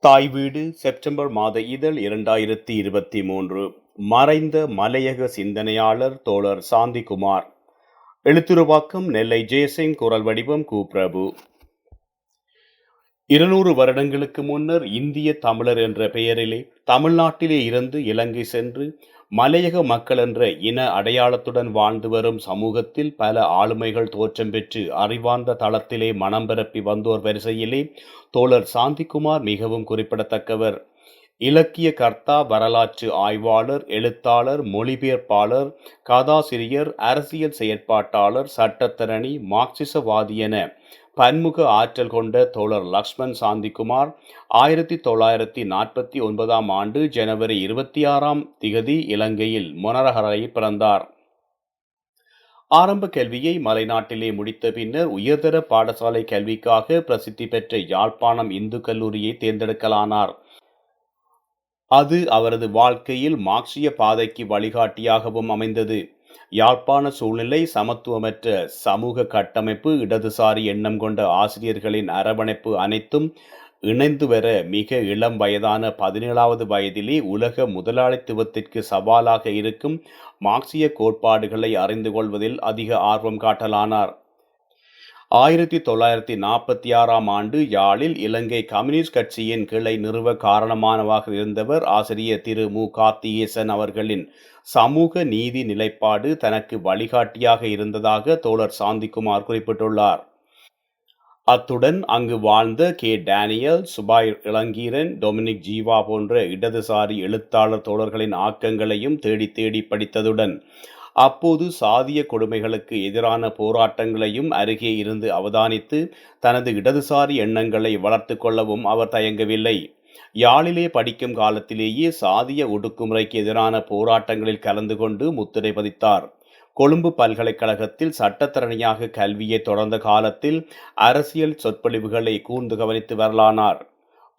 தாய் வீடு செப்டம்பர் மாத இதழ் இரண்டாயிரத்தி இருபத்தி மூன்று. மறைந்த மலையக சிந்தனையாளர் தோழர் சாந்திகுமார். எழுத்துருவாக்கம் நெல்லை ஜெயசிங் குரல் வடிவம் கு. பிரபு. இருநூறு வருடங்களுக்கு முன்னர் இந்திய தமிழர் என்ற பெயரிலே தமிழ்நாட்டிலே இருந்து இலங்கை சென்று மலையக மக்கள் என்ற இன அடையாளத்துடன் வாழ்ந்து வரும் சமூகத்தில் பல ஆளுமைகள் தோற்றம் பெற்று அறிவார்ந்த தளத்திலே மனம் பரப்பி வந்தோர் வரிசையிலே தோழர் சாந்திக்குமார் மிகவும் குறிப்பிடத்தக்கவர். இலக்கிய கர்த்தா வரலாற்று ஆய்வாளர் எழுத்தாளர் மொழிபெயர்ப்பாளர் கதாசிரியர் அரசியல் செயற்பாட்டாளர் சட்டத்தரணி மார்க்சிசவாதி என பன்முக ஆற்றல் கொண்ட தோழர் லக்ஷ்மண் சாந்திக்குமார் ஆயிரத்தி தொள்ளாயிரத்தி நாற்பத்தி ஒன்பதாம் ஆண்டு ஜனவரி இருபத்தி ஆறாம் திகதி இலங்கையில் மொனரஹரையில் பிறந்தார். ஆரம்ப கல்வியை மலைநாட்டிலே முடித்த பின்னர் உயர்தர பாடசாலை கல்விக்காக பிரசித்தி பெற்ற யாழ்ப்பாணம் இந்து கல்லூரியை தேர்ந்தெடுக்கலானார். அது அவரது வாழ்க்கையில் மார்க்சிய பாதைக்கு வழிகாட்டியாகவும் அமைந்தது. யாழ்ப்பாண சூழ்நிலை சமத்துவமற்ற சமூக கட்டமைப்பு இடதுசாரி எண்ணம் கொண்ட ஆசிரியர்களின் அரவணைப்பு அனைத்தும் இணைந்து வர மிக இளம் வயதான பதினேழாவது வயதிலே உலக முதலாளித்துவத்திற்கு சவாலாக இருக்கும் மார்க்சிய கோட்பாடுகளை அறிந்து கொள்வதில் அதிக ஆர்வம் காட்டலானார். ஆயிரத்தி தொள்ளாயிரத்தி நாற்பத்தி ஆறாம் ஆண்டு யாழில் இலங்கை கம்யூனிஸ்ட் கட்சியின் கிளை நிறுவ காரணமானவாக இருந்தவர் ஆசிரியர் திரு மு. கார்த்திகேசன் அவர்களின் சமூக நீதி நிலைப்பாடு தனக்கு வழிகாட்டியாக இருந்ததாக தோழர் சாந்திக்குமார் குறிப்பிட்டுள்ளார். அத்துடன் அங்கு வாழ்ந்த K. Daniel சுபாய் Ilangeeran Dominic Jeeva போன்ற இடதுசாரி எழுத்தாளர் தோழர்களின் ஆக்கங்களையும் தேடி தேடி படித்ததுடன் அப்போது சாதிய கொடுமைகளுக்கு எதிரான போராட்டங்களையும் அருகே இருந்து அவதானித்து தனது இடதுசாரி எண்ணங்களை வளர்த்து கொள்ளவும் அவர் தயங்கவில்லை. யாழிலே படிக்கும் காலத்திலேயே சாதிய ஒடுக்குமுறைக்கு எதிரான போராட்டங்களில் கலந்து கொண்டு முத்திரை பதித்தார். கொழும்பு பல்கலைக்கழகத்தில் சட்டத்தரணியாக கல்வியை தொடர்ந்த காலத்தில் அரசியல் சொற்பொழிவுகளை கூர்ந்து கவனித்து வரலானார்.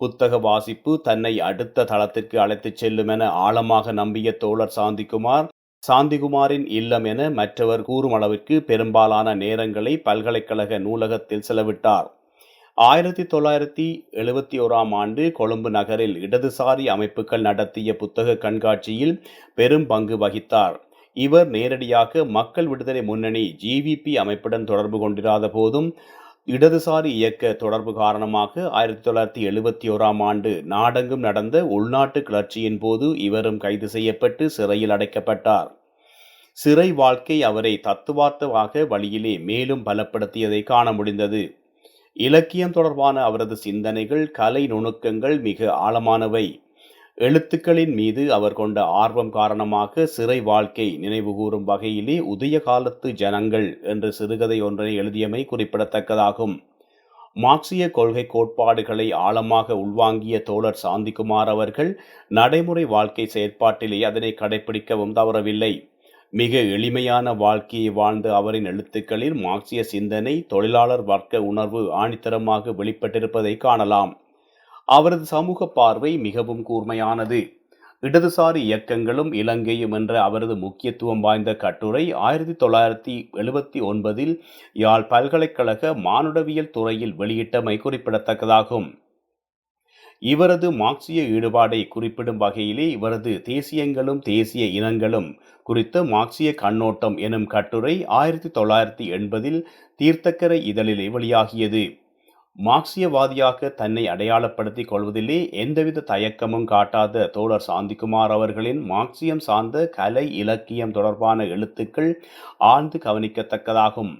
புத்தக வாசிப்பு தன்னை அடுத்த தளத்திற்கு அழைத்துச் செல்லும் என ஆழமாக நம்பிய தோழர் சாந்திக்குமார் சாந்திகுமாரின் இல்லம் என மற்றவர் கூறும் அளவிற்கு பெரும்பாலான நேரங்களை பல்கலைக்கழக நூலகத்தில் செலவிட்டார். ஆயிரத்தி தொள்ளாயிரத்தி எழுபத்தி ஓராம் ஆண்டு கொழும்பு நகரில் இடதுசாரி அமைப்புகள் நடத்திய புத்தக கண்காட்சியில் பெரும் பங்கு வகித்தார். இவர் நேரடியாக மக்கள் விடுதலை முன்னணி ஜிவிபி அமைப்புடன் தொடர்பு கொண்டிராத போதும் இடதுசாரி இயக்க தொடர்பு காரணமாக ஆயிரத்தி தொள்ளாயிரத்தி எழுபத்தி ஓராம் ஆண்டு நாடெங்கும் நடந்த உள்நாட்டு கிளர்ச்சியின் போது இவரும் கைது செய்யப்பட்டு சிறையில் அடைக்கப்பட்டார். சிறை வாழ்க்கை அவரை தத்துவார்த்தமாக வழியிலே மேலும் பலப்படுத்தியதை காண முடிந்தது. இலக்கியம் தொடர்பான அவரது சிந்தனைகள் கலை நுணுக்கங்கள் மிக ஆழமானவை. எழுத்துக்களின் மீது அவர் கொண்ட ஆர்வம் காரணமாக சிறை வாழ்க்கை நினைவுகூரும் வகையிலே உதய காலத்து ஜனங்கள் என்ற சிறுகதை ஒன்றை எழுதியமை குறிப்பிடத்தக்கதாகும். மார்க்சிய கொள்கை கோட்பாடுகளை ஆழமாக உள்வாங்கிய தோழர் சாந்திக்குமார் அவர்கள் நடைமுறை வாழ்க்கை செயற்பாட்டிலே அதனை கடைபிடிக்கவும் தவறவில்லை. மிக எளிமையான வாழ்க்கையை வாழ்ந்த அவரின் எழுத்துக்களில் மார்க்சிய சிந்தனை தொழிலாளர் வர்க்க உணர்வு ஆணித்தரமாக வெளிப்பட்டிருப்பதை காணலாம். அவரது சமூக பார்வை மிகவும் கூர்மையானது. இடதுசாரி இயக்கங்களும் இலங்கையும் என்ற அவரது முக்கியத்துவம் வாய்ந்த கட்டுரை ஆயிரத்தி தொள்ளாயிரத்தி எழுபத்தி ஒன்பதில் யாழ் பல்கலைக்கழக மானுடவியல் துறையில் வெளியிட்டமை குறிப்பிடத்தக்கதாகும். இவரது மார்க்சிய ஈடுபாடை குறிப்பிடும் வகையிலே இவரது தேசியங்களும் தேசிய இனங்களும் குறித்த மார்க்சிய கண்ணோட்டம் எனும் கட்டுரை ஆயிரத்தி தொள்ளாயிரத்தி எண்பதில் தீர்த்தக்கரை இதழிலே வெளியாகியது. மார்க்சியவாதியாக தன்னை அடையாளப்படுத்திக் கொள்வதிலே எந்தவித தயக்கமும் காட்டாத தோழர் சாந்திக்குமார் அவர்களின் மார்க்சியம் சார்ந்த கலை இலக்கியம் தொடர்பான எழுத்துக்கள் ஆழ்ந்து கவனிக்கத்தக்கதாகும்.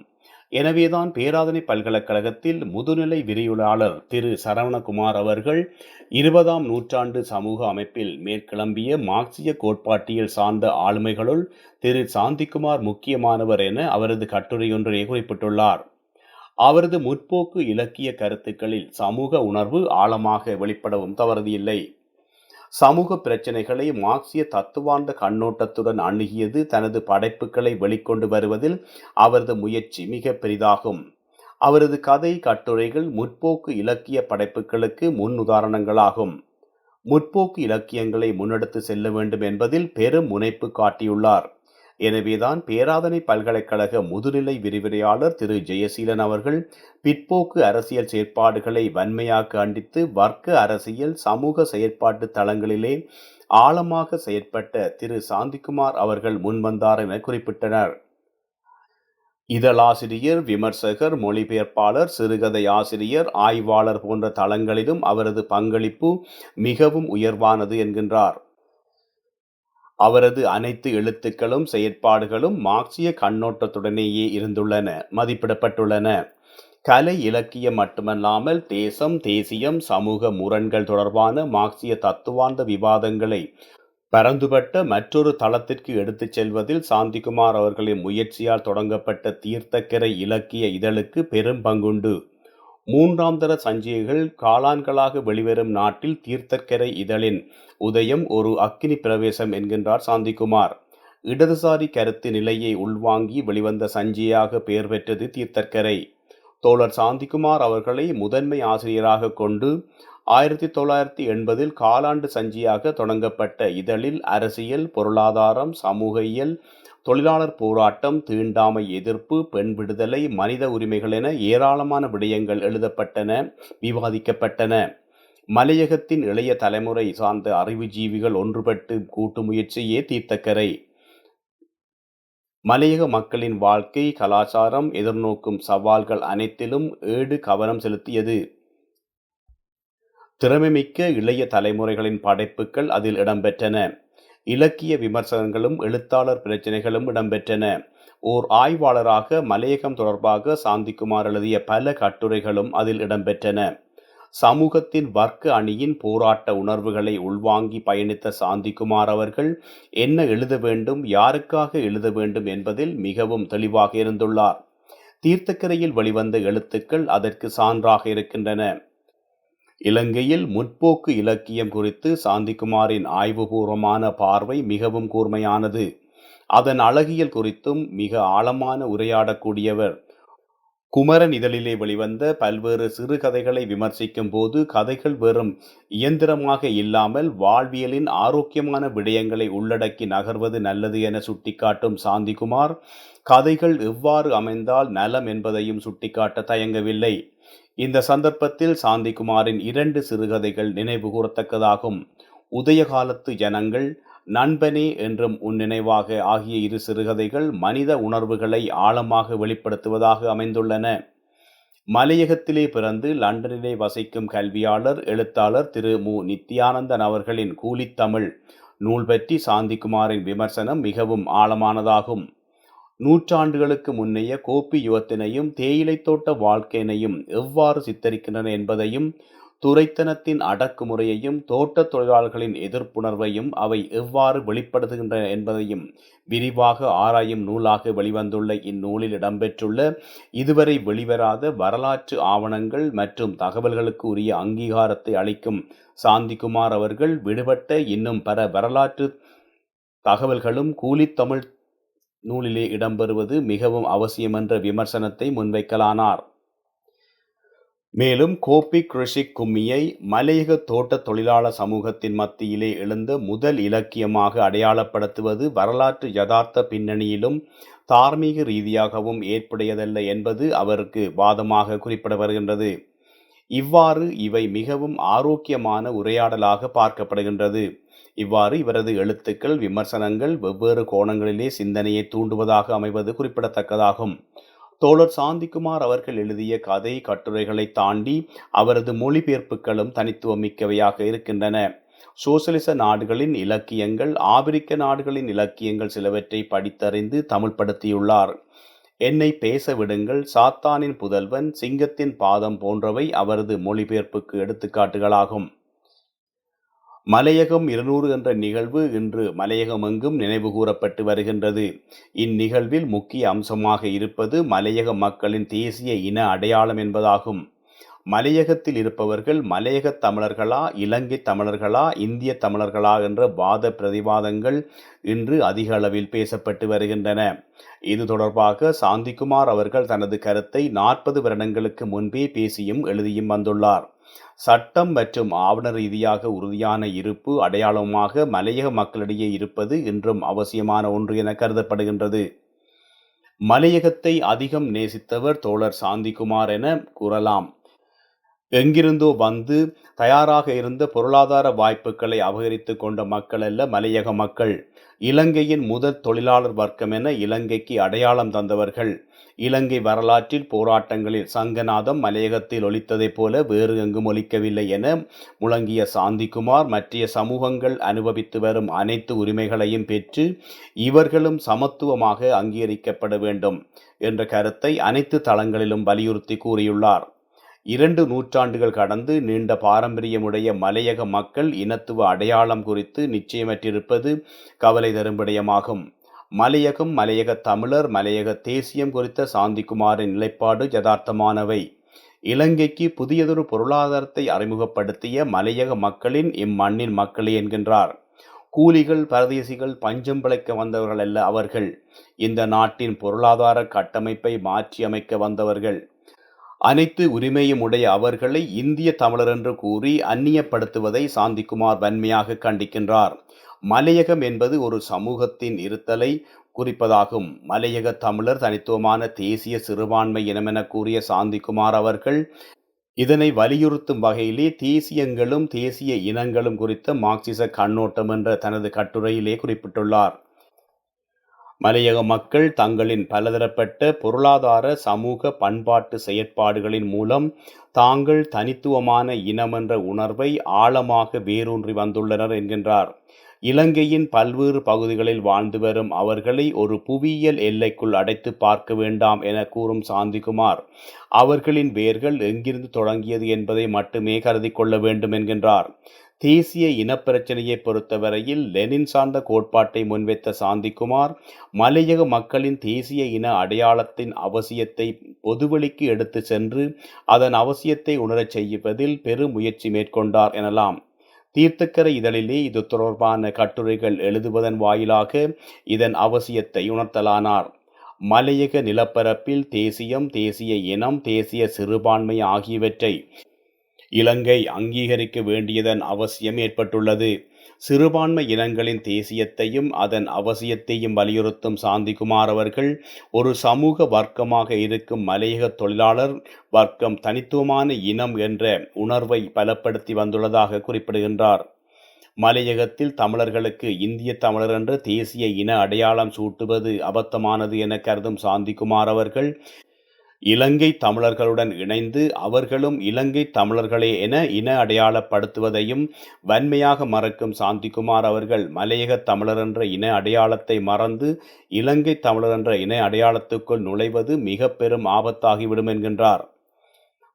எனவேதான் பேராதனை பல்கலைக்கழகத்தில் முதுநிலை விரிவுரையாளர் திரு சரவணகுமார் அவர்கள் இருபதாம் நூற்றாண்டு சமூக அமைப்பில் மேற்கிளம்பிய மார்க்சிய கோட்பாட்டியல் சார்ந்த ஆளுமைகளுள் திரு சாந்திக்குமார் முக்கியமானவர் என அவரது கட்டுரையொன்றை குறிப்பிட்டுள்ளார். அவரது முற்போக்கு இலக்கிய கருத்துக்களில் சமூக உணர்வு ஆழமாக வெளிப்படவும் தவறதில்லை சமூக பிரச்சனைகளை மார்க்சிய தத்துவார்ந்த கண்ணோட்டத்துடன் அணுகியது தனது படைப்புகளை வெளிக்கொண்டு வருவதில் அவரது முயற்சி மிக பெரிதாகும். அவரது கதை கட்டுரைகள் முற்போக்கு இலக்கிய படைப்புகளுக்கு முன் உதாரணங்களாகும். முற்போக்கு இலக்கியங்களை முன்னெடுத்து செல்ல வேண்டும் என்பதில் பெரும் முனைப்பு காட்டியுள்ளார். எனவேதான் பேராதனை பல்கலைக்கழக முதுநிலை விரிவுரையாளர் திரு ஜெயசீலன் அவர்கள் பிற்போக்கு அரசியல் செயற்பாடுகளை வன்மையாக கண்டித்து வர்க்க அரசியல் சமூக செயற்பாட்டு தளங்களிலே ஆழமாக செயற்பட்ட திரு சாந்திக்குமார் அவர்கள் முன்வந்தார் என குறிப்பிட்டனர். இதழாசிரியர் விமர்சகர் மொழிபெயர்ப்பாளர் சிறுகதை ஆசிரியர் ஆய்வாளர் போன்ற தளங்களிலும் அவரது பங்களிப்பு மிகவும் உயர்வானது என்கின்றார். அவரது அனைத்து எழுத்துக்களும் செயற்பாடுகளும் மார்க்சிய கண்ணோட்டத்துடனேயே இருந்துள்ளன மதிப்பிடப்பட்டுள்ளன. கலை இலக்கியம் மட்டுமல்லாமல் தேசம் தேசியம் சமூக முரண்கள் தொடர்பான மார்க்சிய தத்துவார்ந்த விவாதங்களை பரந்துபட்ட மற்றொரு தளத்திற்கு எடுத்துச் செல்வதில் சாந்திகுமார் அவர்களின் முயற்சியால் தொடங்கப்பட்ட தீர்த்தக்கரை இலக்கிய இதழுக்கு பெரும் பங்குண்டு. மூன்றாம் தர சஞ்சிகைகள் காளான்களாக வெளிவரும் நாட்டில் தீர்த்தக்கரை இதழின் உதயம் ஒரு அக்கினி பிரவேசம் என்கின்றார் சாந்திக்குமார் இடதுசாரி கருத்து நிலையை உள்வாங்கி வெளிவந்த சஞ்சியாக பெயர் பெற்றது தீர்த்தக்கரை. தோழர் சாந்திக்குமார் அவர்களை முதன்மை ஆசிரியராக கொண்டு ஆயிரத்தி தொள்ளாயிரத்தி எண்பதில் காலாண்டு சஞ்சியாக தொடங்கப்பட்ட இதழில் அரசியல் பொருளாதாரம் சமூகியல் தொழிலாளர் போராட்டம் தீண்டாமை எதிர்ப்பு பெண் விடுதலை மனித உரிமைகள் என ஏராளமான விடயங்கள் எழுதப்பட்டன விவாதிக்கப்பட்டன. மலையகத்தின் இளைய தலைமுறை சார்ந்த அறிவுஜீவிகள் ஒன்றுபட்டு கூட்டு முயற்சியே தீர்த்தக்கரை. மலையக மக்களின் வாழ்க்கை கலாச்சாரம் எதிர்நோக்கும் சவால்கள் அனைத்திலும் ஏடு கவனம் செலுத்தியது. திறமைமிக்க இளைய தலைமுறைகளின் படைப்புகள் அதில் இடம்பெற்றன. இலக்கிய விமர்சனங்களும் எழுத்தாளர் பிரச்சனைகளும் இடம்பெற்றன. ஓர் ஆய்வாளராக மலையகம் தொடர்பாக சாந்திக்குமார் எழுதிய பல கட்டுரைகளும் அதில் இடம்பெற்றன. சமூகத்தின் வர்க்க அணியின் போராட்ட உணர்வுகளை உள்வாங்கி பயணித்த சாந்திக்குமார் அவர்கள் என்ன எழுத வேண்டும் யாருக்காக எழுத வேண்டும் என்பதில் மிகவும் தெளிவாக இருந்துள்ளார். தீர்த்தக்கரையில் வெளிவந்த எழுத்துக்கள் அதற்கு சான்றாக இருக்கின்றன. இலங்கையில் முற்போக்கு இலக்கியம் குறித்து சாந்திக்குமாரின் ஆய்வுபூர்வமான பார்வை மிகவும் கூர்மையானது. அதன் அழகியல் குறித்தும் மிக ஆழமான உரையாடக்கூடியவர். குமரன் இதழிலே வெளிவந்த பல்வேறு சிறுகதைகளை விமர்சிக்கும் போது கதைகள் வெறும் இயந்திரமாக இல்லாமல் வாழ்வியலின் ஆரோக்கியமான விடயங்களை உள்ளடக்கி நகர்வது நல்லது என சுட்டிக்காட்டும் சாந்திகுமார் கதைகள் எவ்வாறு அமைந்தால் நலம் என்பதையும் சுட்டிக்காட்ட தயங்கவில்லை. இந்த சந்தர்ப்பத்தில் சாந்திகுமாரின் இரண்டு சிறுகதைகள் நினைவு கூறத்தக்கதாகும் உதயகாலத்து ஜனங்கள் நண்பனே என்றும் உன் நினைவாக ஆகிய இரு சிறுகதைகள் மனித உணர்வுகளை ஆழமாக வெளிப்படுத்துவதாக அமைந்துள்ளன. மலையகத்திலே பிறந்து லண்டனிலே வசிக்கும் கல்வியாளர் எழுத்தாளர் திரு. மு. நித்யானந்தன் அவர்களின் கூலித்தமிழ் நூல் பற்றி சாந்திகுமாரின் விமர்சனம் மிகவும் ஆழமானதாகும். நூற்றாண்டுகளுக்கு முன்னைய கோப்பி யுவத்தினையும் தேயிலை தோட்ட வாழ்க்கையினையும் எவ்வாறு சித்தரிக்கின்றன என்பதையும் துரைத்தனத்தின் அடக்குமுறையையும் தோட்ட தொழிலாளர்களின் எதிர்ப்புணர்வையும் அவை எவ்வாறு வெளிப்படுத்துகின்றன என்பதையும் விரிவாக ஆராயும் நூலாக வெளிவந்துள்ள இந்நூலில் இடம்பெற்றுள்ள இதுவரை வெளிவராத வரலாற்று ஆவணங்கள் மற்றும் தகவல்களுக்கு உரிய அங்கீகாரத்தை அளிக்கும் சாந்திகுமார் அவர்கள் விடுபட்ட இன்னும் பல வரலாற்று தகவல்களும் கூலித்தமிழ் நூலிலே இடம்பெறுவது மிகவும் அவசியம் என்ற விமர்சனத்தை முன்வைக்கலானார். மேலும் கோபி கிருஷிக் கும்மியை மலையக தோட்ட தொழிலாளர் சமூகத்தின் மத்தியிலே எழுந்த முதல் இலக்கியமாக அடையாளப்படுத்துவது வரலாற்று யதார்த்த பின்னணியிலும் தார்மீக ரீதியாகவும் ஏற்புடையதல்ல என்பது அவருக்கு வாதமாக குறிப்பிட வருகின்றது இவ்வாறு இவை மிகவும் ஆரோக்கியமான உரையாடலாக பார்க்கப்படுகின்றது. இவ்வாறு இவரது எழுத்துக்கள் விமர்சனங்கள் வெவ்வேறு கோணங்களிலே சிந்தனையை தூண்டுவதாக அமைவது குறிப்பிடத்தக்கதாகும். தோழர் சாந்திக்குமார் அவர்கள் எழுதிய கதை கட்டுரைகளை தாண்டி அவரது மொழிபெயர்ப்புகளும் தனித்துவமிக்கவையாக இருக்கின்றன. சோசலிச நாடுகளின் இலக்கியங்கள் ஆப்பிரிக்க நாடுகளின் இலக்கியங்கள் சிலவற்றை படித்தறிந்து தமிழ்படுத்தியுள்ளார். என்னை பேச விடுங்கள் சாத்தானின் புதல்வன் சிங்கத்தின் பாதம் போன்றவை அவரது மொழிபெயர்ப்புக்கு எடுத்துக்காட்டுகளாகும். மலையகம் இருநூறு என்ற நிகழ்வு இன்று மலையகமெங்கும் நினைவு கூறப்பட்டு வருகின்றது. இந்நிகழ்வில் முக்கிய அம்சமாக இருப்பது மலையக மக்களின் தேசிய இன அடையாளம் என்பதாகும். மலையகத்தில் இருப்பவர்கள் மலையக தமிழர்களா இலங்கை தமிழர்களா இந்திய தமிழர்களா என்ற வாத பிரதிவாதங்கள் இன்று அதிக அளவில் பேசப்பட்டு வருகின்றன. இது தொடர்பாக சாந்திக்குமார் அவர்கள் தனது கருத்தை நாற்பது வருடங்களுக்கு முன்பே பேசியும் எழுதியும் வந்துள்ளார். சட்டம் மற்றும் ஆவண ரீதியாக உறுதியான இருப்பு அடையாளமாக மலையக மக்களிடையே இருப்பது இன்றும் அவசியமான ஒன்று என கருதப்படுகின்றது. மலையகத்தை அதிகம் நேசித்தவர் தோழர் சாந்திக்குமார் என கூறலாம். எங்கிருந்தோ வந்து தயாராக இருந்த பொருளாதார வாய்ப்புகளை அபகரித்து கொண்ட மக்கள் அல்ல மலையக மக்கள். இலங்கையின் முதல் தொழிலாளர் வர்க்கம் என இலங்கைக்கு அடையாளம் தந்தவர்கள். இலங்கை வரலாற்றில் போராட்டங்களில் சங்கநாதம் மலையகத்தில் ஒலித்ததைப் போல வேறு எங்கும் ஒலிக்கவில்லை என முழங்கிய சாந்திக்குமார் மற்றைய சமூகங்கள் அனுபவித்து வரும் அனைத்து உரிமைகளையும் பெற்று இவர்களும் சமத்துவமாக அங்கீகரிக்கப்பட வேண்டும் என்ற கருத்தை அனைத்து தளங்களிலும் வலியுறுத்தி கூறியுள்ளார். இரண்டு நூற்றாண்டுகள் கடந்து நீண்ட பாரம்பரியமுடைய மலையக மக்கள் இனத்துவ அடையாளம் குறித்து நிச்சயமற்றிருப்பது கவலை தரும் விடயமாகும் மலையகம் மலையக தமிழர் மலையக தேசியம் குறித்த சாந்திக்குமாரின் நிலைப்பாடு யதார்த்தமானவை. இலங்கைக்கு புதியதொரு பொருளாதாரத்தை அறிமுகப்படுத்திய மலையக மக்களின் இம்மண்ணின் மக்களே என்கின்றார். கூலிகள் பரதேசிகள் பஞ்சம் பிழைக்க வந்தவர்கள் அல்ல அவர்கள். இந்த நாட்டின் பொருளாதார கட்டமைப்பை மாற்றியமைக்க வந்தவர்கள். அனைத்து உரிமையும் உடைய அவர்களை இந்திய தமிழர் என்று கூறி அந்நியப்படுத்துவதை சாந்திக்குமார் வன்மையாக கண்டிக்கின்றார். மலையகம் என்பது ஒரு சமூகத்தின் இருத்தலை குறிப்பதாகும். மலையக தமிழர் தனித்துவமான தேசிய சிறுபான்மை இனமென கூறிய சாந்திக்குமார் அவர்கள் இதனை வலியுறுத்தும் வகையிலே தேசியங்களும் தேசிய இனங்களும் குறித்த மார்க்சிச கண்ணோட்டம் என்ற தனது கட்டுரையிலே குறிப்பிட்டுள்ளார். மலையக மக்கள் தங்களின் பலதரப்பட்ட பொருளாதார சமூக பண்பாட்டு செயற்பாடுகளின் மூலம் தாங்கள் தனித்துவமான இனம் என்ற உணர்வை ஆழமாக வேரூன்றி வந்துள்ளனர் என்கின்றார். இலங்கையின் பல்வேறு பகுதிகளில் வாழ்ந்து வரும் அவர்களை ஒரு புவியியல் எல்லைக்குள் அடைத்து பார்க்க வேண்டாம் என கூறும் சாந்திகுமார் அவர்களின் வேர்கள் எங்கிருந்து தொடங்கியது என்பதை மட்டுமே கருதி கொள்ள வேண்டும் என்கின்றார். தேசிய இனப்பிரச்சனையை பொறுத்தவரையில் லெனின் சார்ந்த கோட்பாட்டை முன்வைத்த சாந்திக்குமார் மலையக மக்களின் தேசிய இன அடையாளத்தின் அவசியத்தை பொதுவெளிக்கு எடுத்து சென்று அதன் அவசியத்தை உணரச் செய்வதில் பெரும் முயற்சி மேற்கொண்டார் எனலாம். தீர்த்தக்கரை இதழிலே இது தொடர்பான கட்டுரைகள் எழுதுவதன் வாயிலாக இதன் அவசியத்தை உணர்த்தலானார். மலையக நிலப்பரப்பில் தேசியம் தேசிய இனம் தேசிய சிறுபான்மை ஆகியவற்றை இலங்கை அங்கீகரிக்க வேண்டியதன் அவசியம் ஏற்பட்டுள்ளது. சிறுபான்மை இனங்களின் தேசியத்தையும் அதன் அவசியத்தையும் வலியுறுத்தும் சாந்திகுமார் அவர்கள் ஒரு சமூக வர்க்கமாக இருக்கும் மலையக தொழிலாளர் வர்க்கம் தனித்துவமான இனம் என்ற உணர்வை பலப்படுத்தி வந்துள்ளதாக குறிப்பிடுகின்றார். மலையகத்தில் தமிழர்களுக்கு இந்திய தமிழர் என்ற தேசிய இன அடையாளம் சூட்டுவது அபத்தமானது என கருதும் சாந்திகுமார் அவர்கள் இலங்கை தமிழர்களுடன் இணைந்து அவர்களும் இலங்கை தமிழர்களே என இன அடையாளப்படுத்துவதையும் வன்மையாக மறக்கும் சாந்திக்குமார் அவர்கள் மலையக தமிழர் என்ற இன அடையாளத்தை மறந்து இலங்கை தமிழர் என்ற இன அடையாளத்துக்குள் நுழைவது மிக பெரும் ஆபத்தாகிவிடும் என்கின்றார்.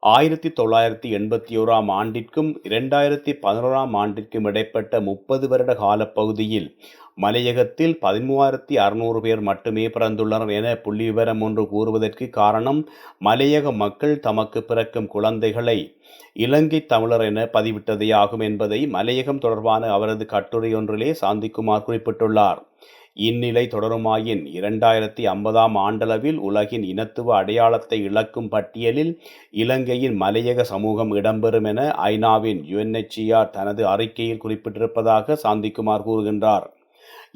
ஆயிரத்தி தொள்ளாயிரத்தி எண்பத்தி ஓராம் ஆண்டிற்கும் இரண்டாயிரத்தி பதினோராம் ஆண்டிற்கும் இடைப்பட்ட முப்பது வருட காலப்பகுதியில் மலையகத்தில் பதிமூவாயிரத்தி அறுநூறு பேர் மட்டுமே பிறந்துள்ளனர் என புள்ளி விவரம் ஒன்று கூறுவதற்கு காரணம் மலையக மக்கள் தமக்கு பிறக்கும் குழந்தைகளை இலங்கை தமிழர் என பதிவிட்டதே ஆகும் என்பதை மலையகம் தொடர்பான அவரது கட்டுரையொன்றிலே சாந்திக்குமார் குறிப்பிட்டுள்ளார். இந்நிலை தொடருமாயின் இரண்டாயிரத்தி ஐம்பதாம் ஆண்டளவில் உலகின் இனத்துவ அடையாளத்தை இழக்கும் பட்டியலில் இலங்கையின் மலையக சமூகம் இடம்பெறும் என ஐநாவின் யுஎன்எச்சிஆர் தனது அறிக்கையில் குறிப்பிட்டிருப்பதாக சாந்திக்குமார் கூறுகின்றார்.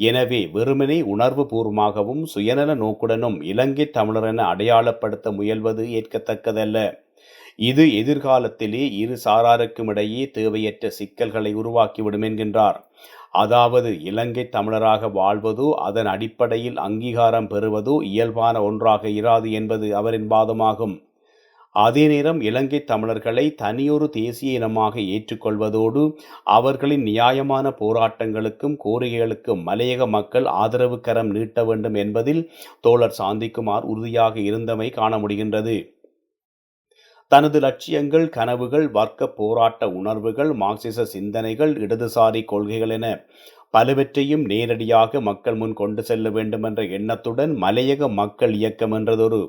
எனவே வெறுமனே உணர்வு பூர்வமாகவும் சுயநல நோக்குடனும் இலங்கை தமிழர் என அடையாளப்படுத்த முயல்வது ஏற்கத்தக்கதல்ல. இது எதிர்காலத்திலே இரு சாராருக்கும் இடையே தேவையற்ற சிக்கல்களை உருவாக்கிவிடும் என்கின்றார். அதாவது இலங்கை தமிழராக வாழ்வதோ அதன் அடிப்படையில் அங்கீகாரம் பெறுவதோ இயல்பான ஒன்றாக இராது என்பது அவரின் வாதமாகும். அதே நேரம் இலங்கை தமிழர்களை தனியொரு தேசிய இனமாக ஏற்றுக்கொள்வதோடு அவர்களின் நியாயமான போராட்டங்களுக்கும் கோரிக்கைகளுக்கும் மலையக மக்கள் ஆதரவு கரம் நீட்ட வேண்டும் என்பதில் தோழர் சாந்திக்குமார் உறுதியாக இருந்தமை காண முடிகின்றது. தனது லட்சியங்கள் கனவுகள் வர்க்க போராட்ட உணர்வுகள் மார்க்சிச சிந்தனைகள் இடதுசாரி கொள்கைகள் என பலவற்றையும் நேரடியாக மக்கள் முன் கொண்டு செல்ல வேண்டும் என்ற எண்ணத்துடன் மலையக மக்கள் இயக்கம் என்றதொரு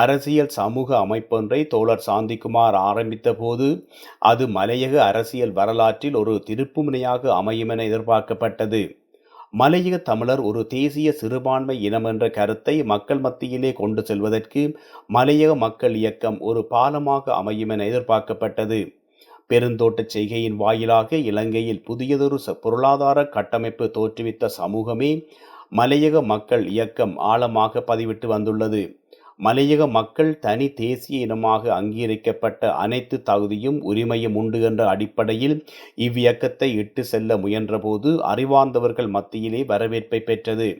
அரசியல் சமூக அமைப்பொன்றை தோழர் சாந்திக்குமார் ஆரம்பித்த போது அது மலையக அரசியல் வரலாற்றில் ஒரு திருப்புமுனையாக அமையும் என எதிர்பார்க்கப்பட்டது. மலையக தமிழர் ஒரு தேசிய சிறுபான்மை இனம் என்ற கருத்தை மக்கள் மத்தியிலே கொண்டு செல்வதற்கு மலையக மக்கள் இயக்கம் ஒரு பாலமாக அமையும் என எதிர்பார்க்கப்பட்டது. பெருந்தோட்டச் செய்கையின் வாயிலாக இலங்கையில் புதியதொரு ச- பொருளாதார கட்டமைப்பு தோற்றுவித்த சமூகமே மலையக மக்கள் இயக்கம் ஆழமாக பதிவிட்டு வந்துள்ளது. மலையக மக்கள் தனி தேசிய இனமாக அங்கீகரிக்கப்பட்ட அனைத்து தகுதியும் உரிமையும் உண்டு என்ற அடிப்படையில் இவ்வியக்கத்தை இட்டு செல்ல முயன்றபோது அறிவார்ந்தவர்கள் மத்தியிலே வரவேற்பை பெற்றது.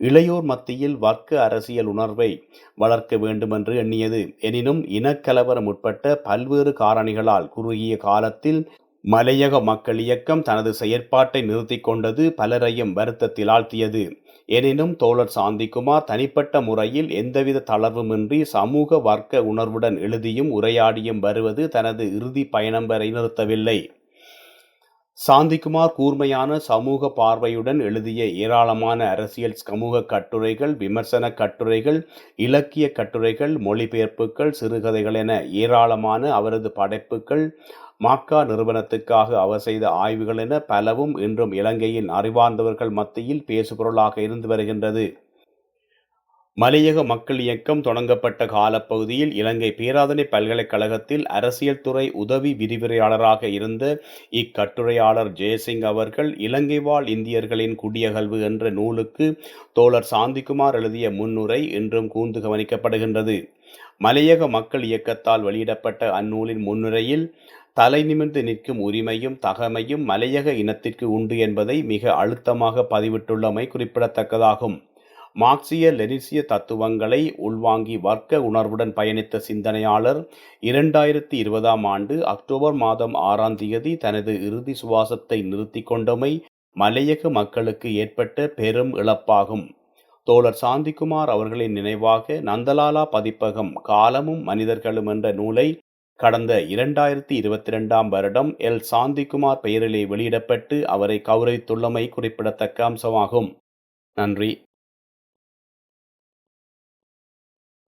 இளையோர் மத்தியில் வர்க்க அரசியல் உணர்வை வளர்க்க வேண்டுமென்று எண்ணியது. எனினும் இனக்கலவரம் உட்பட்ட பல்வேறு காரணிகளால் குறுகிய காலத்தில் மலையக மக்கள் இயக்கம் தனது செயற்பாட்டை நிறுத்தி கொண்டது பலரையும் வருத்தத்தில் ஆழ்த்தியது எனினும் தோழர் சாந்திக்குமார் தனிப்பட்ட முறையில் எந்தவித தளர்வுமின்றி சமூக வர்க்க உணர்வுடன் எழுதியும் உரையாடியும் வருவது தனது இறுதி பயணம் வரை நிறுத்தவில்லை. சாந்திக்குமார் கூர்மையான சமூக பார்வையுடன் எழுதிய ஏராளமான அரசியல் சமூக கட்டுரைகள் விமர்சன கட்டுரைகள் இலக்கிய கட்டுரைகள் மொழிபெயர்ப்புகள் சிறுகதைகள் என ஏராளமான அவரது படைப்புகள் மாக்கா நிறுவனத்துக்காக அவர் செய்த ஆய்வுகள் என பலவும் இன்றும் இலங்கையின் அறிவார்ந்தவர்கள் மத்தியில் பேசுபொருளாக இருந்து வருகின்றது. மலையக மக்கள் இயக்கம் தொடங்கப்பட்ட காலப்பகுதியில் இலங்கை பேராதனை பல்கலைக்கழகத்தில் அரசியல் துறை உதவி விரிவுரையாளராக இருந்த இக்கட்டுரையாளர் ஜெயசிங் அவர்கள் இலங்கை வாழ் இந்தியர்களின் குடியகழ்வு என்ற நூலுக்கு தோழர் சாந்திக்குமார் எழுதிய முன்னுரை இன்றும் கூர்ந்து கவனிக்கப்படுகின்றது. மலையக மக்கள் இயக்கத்தால் வெளியிடப்பட்ட அந்நூலின் முன்னுரையில் தலை நிமிர்ந்து நிற்கும் உரிமையும் தகமையும் மலையக இனத்திற்கு உண்டு என்பதை மிக அழுத்தமாக பதிவிட்டுள்ளமை குறிப்பிடத்தக்கதாகும். மார்க்சிய லெனிசிய தத்துவங்களை உள்வாங்கி வர்க்க உணர்வுடன் பயணித்த சிந்தனையாளர் இரண்டாயிரத்தி இருபதாம் ஆண்டு அக்டோபர் மாதம் ஆறாம் தேதி தனது இறுதி சுவாசத்தை நிறுத்தி கொண்டமை மலையக மக்களுக்கு ஏற்பட்ட பெரும் இழப்பாகும். தோழர் சாந்திக்குமார் அவர்களின் நினைவாக நந்தலாலா பதிப்பகம் காலமும் மனிதர்களும் என்ற நூலை கடந்த இரண்டாயிரத்தி இருபத்தி ரெண்டாம் வருடம் எல். சாந்திக்குமார் பெயரிலே வெளியிடப்பட்டு அவரை கௌரவித்துள்ளமை குறிப்பிடத்தக்க அம்சமாகும். நன்றி.